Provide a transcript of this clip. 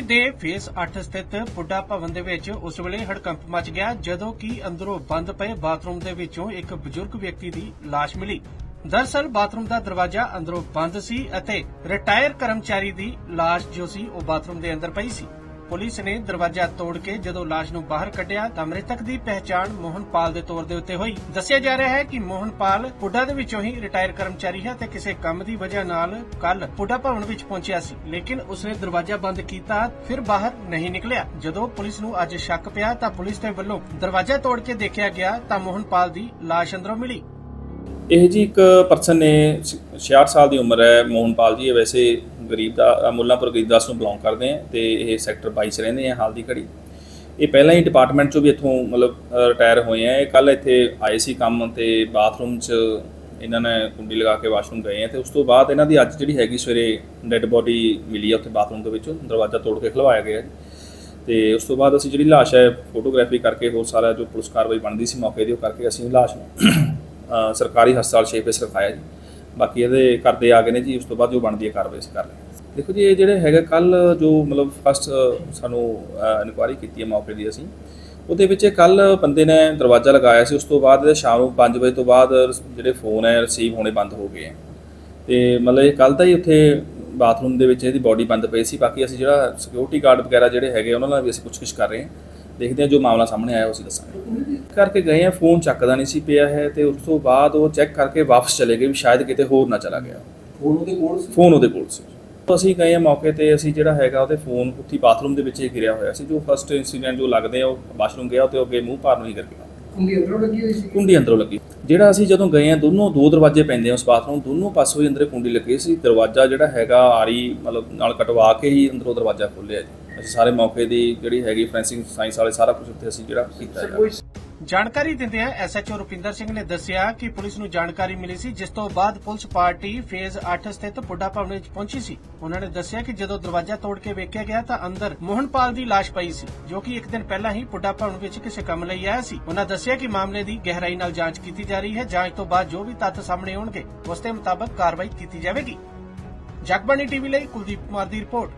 ਦਿੱਲੀ ਦੇ ਫੇਸ 8 ਸਥਿਤ ਪੁੱਡਾ ਭਵਨ ਦੇ ਵਿੱਚ ਉਸ ਵੇਲੇ ਹੜਕੰਪ ਮਚ ਗਿਆ, ਜਦੋਂ ਕਿ ਅੰਦਰੋਂ ਬੰਦ ਪਏ ਬਾਥਰੂਮ ਦੇ ਵਿੱਚੋਂ ਇੱਕ ਬਜ਼ੁਰਗ ਵਿਅਕਤੀ ਦੀ ਲਾਸ਼ ਮਿਲੀ। ਦਰਸਲ ਬਾਥਰੂਮ ਦਾ ਦਰਵਾਜ਼ਾ ਅੰਦਰੋਂ ਬੰਦ ਸੀ ਅਤੇ ਰਿਟਾਇਰ ਕਰਮਚਾਰੀ ਦੀ ਲਾਸ਼ ਜੋ ਸੀ, ਉਹ ਬਾਥਰੂਮ ਦੇ ਅੰਦਰ ਪਈ ਸੀ। ਪੁਲਿਸ ਨੇ ਦਰਵਾਜ਼ਾ ਤੋੜ ਕੇ ਜਦੋਂ ਲਾਸ਼ ਨੂੰ ਬਾਹਰ ਕੱਢਿਆ ਤਾਂ ਮ੍ਰਿਤਕ ਦੀ ਪਹਿਚਾਣ ਮੋਹਨਪਾਲ ਦੇ ਤੌਰ ਦੇ ਉੱਤੇ ਹੋਈ। ਦੱਸਿਆ ਜਾ ਰਿਹਾ ਹੈ ਕਿ ਮੋਹਨਪਾਲ ਪੁੱਡਾ ਦੇ ਵਿੱਚੋਂ ਹੀ ਰਿਟਾਇਰ ਕਰਮਚਾਰੀ ਹੈ ਤੇ ਕਿਸੇ ਕੰਮ ਦੀ ਵਜ੍ਹਾ ਨਾਲ ਕੱਲ ਪੁੱਡਾ ਭਵਨ ਵਿੱਚ ਪਹੁੰਚਿਆ ਸੀ। ਲੇਕਿਨ ਉਸਨੇ ਦਰਵਾਜ਼ਾ ਬੰਦ ਕੀਤਾ, ਫਿਰ ਬਾਹਰ ਨਹੀਂ ਨਿਕਲਿਆ। ਜਦੋਂ ਪੁਲਿਸ ਨੂੰ ਅੱਜ ਸ਼ੱਕ ਪਿਆ ਤਾਂ ਪੁਲਿਸ ਦੇ ਵੱਲੋਂ ਦਰਵਾਜ਼ਾ ਤੋੜ ਕੇ ਦੇਖਿਆ ਗਿਆ ਤਾਂ ਮੋਹਨਪਾਲ ਦੀ ਲਾਸ਼ ਅੰਦਰੋਂ ਮਿਲੀ। ਇਹ ਜੀ ਇੱਕ ਪਰਸਨ ਨੇ 66 ਸਾਲ ਦੀ ਉਮਰ ਹੈ, ਮੋਹਨਪਾਲ ਜੀ। ਵੈਸੇ ਗਰੀਬ ਦਾ ਅ, ਗਰੀਬ ਦਾਸ ਨੂੰ ਬਿਲੋਂਗ ਕਰਦੇ ਆ ਤੇ ਇਹ ਸੈਕਟਰ 22 ਚ ਰਹਿੰਦੇ ਆ ਹਾਲ ਦੀ ਘੜੀ। ਇਹ ਪਹਿਲਾਂ ਹੀ ਡਿਪਾਰਟਮੈਂਟ ਚੋਂ ਵੀ ਇੱਥੋਂ ਮਤਲਬ ਰਿਟਾਇਰ ਹੋਏ ਆ। ਇਹ ਕੱਲ ਇੱਥੇ ਆਏ ਸੀ ਕੰਮ ਤੇ ਬਾਥਰੂਮ 'ਚ ਇਹਨਾਂ ਨੇ ਕੁੰਡੀ ਲਗਾ ਕੇ ਵਾਸ਼ਰੂਮ ਗਏ ਆ ਤੇ ਉਸ ਤੋਂ ਬਾਅਦ ਇਹਨਾਂ ਦੀ ਅੱਜ ਜਿਹੜੀ ਹੈਗੀ ਸਵੇਰੇ ਡੈੱਡ ਬੋਡੀ ਮਿਲੀ ਆ ਉੱਥੇ ਬਾਥਰੂਮ ਦੇ ਵਿੱਚੋਂ। ਦਰਵਾਜ਼ਾ ਤੋੜ ਕੇ ਖਲਵਾਇਆ ਗਿਆ ਜੀ। ਤੇ ਉਸ ਤੋਂ ਬਾਅਦ ਅਸੀਂ ਜਿਹੜੀ ਲਾਸ਼ ਹੈ ਫੋਟੋਗ੍ਰਾਫੀ ਕਰਕੇ ਹੋਰ ਸਾਰਾ ਜੋ ਪੁਲਿਸ ਕਾਰਵਾਈ ਬਣਦੀ ਸੀ ਮੌਕੇ ਦੀ ਉਹ ਕਰਕੇ ਅਸੀਂ ਲਾਸ਼ ਨੂੰ ਸਰਕਾਰੀ ਹਸਪਤਾਲ ਛੇਪੇਸ ਰਖਾਇਆ ਜੀ। ਬਾਕੀ ਇਹਦੇ ਕਰਦੇ ਆ ਗਏ ਨੇ ਜੀ, ਉਸ ਤੋਂ ਬਾਅਦ ਜੋ ਬਣਦੀ ਹੈ ਕਾਰਵਾਈ ਅਸੀਂ ਕਰ ਰਹੇ ਦੇਖੋ ਜੀ, ਇਹ ਜਿਹੜੇ ਹੈਗਾ ਕੱਲ ਜੋ ਮਤਲਬ ਫਸਟ ਸਾਨੂੰ ਇਨਕੁਆਇਰੀ ਕੀਤੀ ਹੈ ਮੌਕੇ ਦੀ ਅਸੀਂ, ਉਹਦੇ ਵਿੱਚ ਕੱਲ ਬੰਦੇ ਨੇ ਦਰਵਾਜ਼ਾ ਲਗਾਇਆ ਸੀ, ਉਸ ਤੋਂ ਬਾਅਦ ਸ਼ਾਮ ਨੂੰ 5 ਵਜੇ ਤੋਂ ਬਾਅਦ ਜਿਹੜੇ ਫੋਨ ਹੈ ਰਿਸੀਵ ਹੋਣੇ ਬੰਦ ਹੋ ਗਏ ਹੈ। ਤੇ ਮਤਲਬ ਇਹ ਕੱਲ ਤਾਂ ਹੀ ਉੱਥੇ ਬਾਥਰੂਮ ਦੇ ਵਿੱਚ ਇਹਦੀ ਬਾਡੀ ਬੰਦ ਪਈ ਸੀ, ਬਾਕੀ ਅਸੀਂ ਜਿਹੜਾ ਸਿਕਿਉਰਿਟੀ ਗਾਰਡ ਵਗੈਰਾ ਜਿਹੜੇ ਹੈਗੇ, ਉਹਨਾਂ ਨਾਲ ਵੀ ਅਸੀਂ ਪੁੱਛਗਿੱਛ ਕਰ ਰਹੇ ਹਾਂ। ਦੇਖਦੇ ਹਾਂ ਜੋ ਮਾਮਲਾ ਸਾਹਮਣੇ ਆਇਆ, ਉਹ ਅਸੀਂ ਦੱਸਾਂਗੇ। ਕਰਕੇ ਗਏ ਆ ਫੋਨ ਚੱਕਦਾ ਨਹੀਂ ਸੀ ਪਿਆ ਹੈ ਤੇ ਉਸ ਤੋਂ ਬਾਅਦ ਉਹ ਚੈੱਕ ਕਰਕੇ ਵਾਪਸ ਚਲੇ ਗਏ ਵੀ ਸ਼ਾਇਦ ਕਿਤੇ ਹੋਰ ਨਾ ਚਲਾ ਗਿਆ। ਫੋਨ ਉਹਦੇ ਕੋਲ ਸੀ? ਫੋਨ ਉਹਦੇ ਕੋਲ ਸੀ। ਅਸੀਂ ਗਏ ਆ ਮੌਕੇ ਤੇ ਅਸੀਂ ਜਿਹੜਾ ਹੈਗਾ ਉਹਦੇ ਫੋਨ ਉੱਥੇ ਬਾਥਰੂਮ ਦੇ ਵਿੱਚ ਹੀ ਗਿਰਿਆ ਹੋਇਆ ਸੀ। ਜੋ ਫਸਟ ਇਨਸੀਡੈਂਟ ਜੋ ਲੱਗਦੇ ਆ ਉਹ ਵਾਸ਼ਰੂਮ ਗਿਆ ਤੇ ਉਹ ਅੱਗੇ ਮੂੰਹ ਪਾਰ ਨੂੰ ਹੀ ਕਰ ਗਿਆ। ਕੁੰਡੀ ਅੰਦਰੋਂ ਲੱਗੀ ਹੋਈ ਸੀ? ਕੁੰਡੀ ਅੰਦਰੋਂ ਲੱਗੀ। ਜਿਹੜਾ ਅਸੀਂ ਜਦੋਂ ਗਏ ਆ ਦੋਨੋਂ ਦੋ ਦਰਵਾਜ਼ੇ ਪੈਂਦੇ ਆ ਉਸ ਬਾਥਰੂਮ ਦੋਨੋਂ ਪਾਸੋਂ ਹੀ ਅੰਦਰ ਕੁੰਡੀ ਲੱਗੀ ਸੀ। ਦਰਵਾਜ਼ਾ ਜਿਹੜਾ ਹੈਗਾ ਆਰੀ ਮਤਲਬ ਨਾਲ ਕਟਵਾ ਕੇ ਹੀ ਅੰਦਰੋਂ ਦਰਵਾਜ਼ਾ ਖੋਲ੍ਹਿਆ ਜੀ। ਅਸੀਂ ਸਾਰੇ ਮੌਕੇ ਦੀ ਜਿਹੜੀ ਹੈਗੀ ਫੈਂਸਿੰਗ ਸਾਇੰਸ ਵਾਲੇ ਸਾਰਾ ਕੁਝ ਉੱਥੇ ਅਸੀਂ ਜਿਹੜਾ ਕੀਤਾ ਹੈ ਜਾਣਕਾਰੀ ਦਿੰਦਿਆਂ ਐਸਐਚਓ ਰੁਪਿੰਦਰ ਸਿੰਘ ਨੇ ਦੱਸਿਆ ਕਿ ਪੁਲਿਸ ਨੂੰ ਜਾਣਕਾਰੀ ਮਿਲੀ ਸੀ, ਜਿਸ ਤੋਂ ਬਾਅਦ ਪੁਲਿਸ ਪਾਰਟੀ ਫੇਜ਼ 8 ਸਥਿਤ ਪੁੱਡਾ ਭਵਨ ਵਿੱਚ ਪਹੁੰਚੀ ਸੀ। ਉਹਨਾਂ ਨੇ ਦੱਸਿਆ ਕਿ ਜਦੋਂ ਦਰਵਾਜ਼ਾ ਤੋੜ ਕੇ ਵੇਖਿਆ ਗਿਆ ਤਾਂ ਅੰਦਰ ਮੋਹਨਪਾਲ ਦੀ ਲਾਸ਼ ਪਈ ਸੀ, ਜੋ ਕਿ ਇੱਕ ਦਿਨ ਪਹਿਲਾਂ ਹੀ ਪੁੱਡਾ ਭਵਨ ਵਿੱਚ ਕਿਸੇ ਕੰਮ ਲਈ ਆਇਆ ਸੀ। ਉਹਨਾਂ ਦੱਸਿਆ ਕਿ ਮਾਮਲੇ ਦੀ ਗਹਿਰਾਈ ਨਾਲ ਜਾਂਚ ਕੀਤੀ ਜਾ ਰਹੀ ਹੈ, ਜਾਂਚ ਤੋਂ ਬਾਅਦ ਜੋ ਵੀ ਤੱਥ ਸਾਹਮਣੇ ਆਉਣਗੇ, ਉਸ ਦੇ ਮੁਤਾਬਕ ਕਾਰਵਾਈ ਕੀਤੀ ਜਾਵੇਗੀ। ਜਗਬਾਣੀ ਟੀਵੀ ਲਈ ਕੁਲਦੀਪ ਕੁਮਾਰ ਦੀ ਰਿਪੋਰਟ।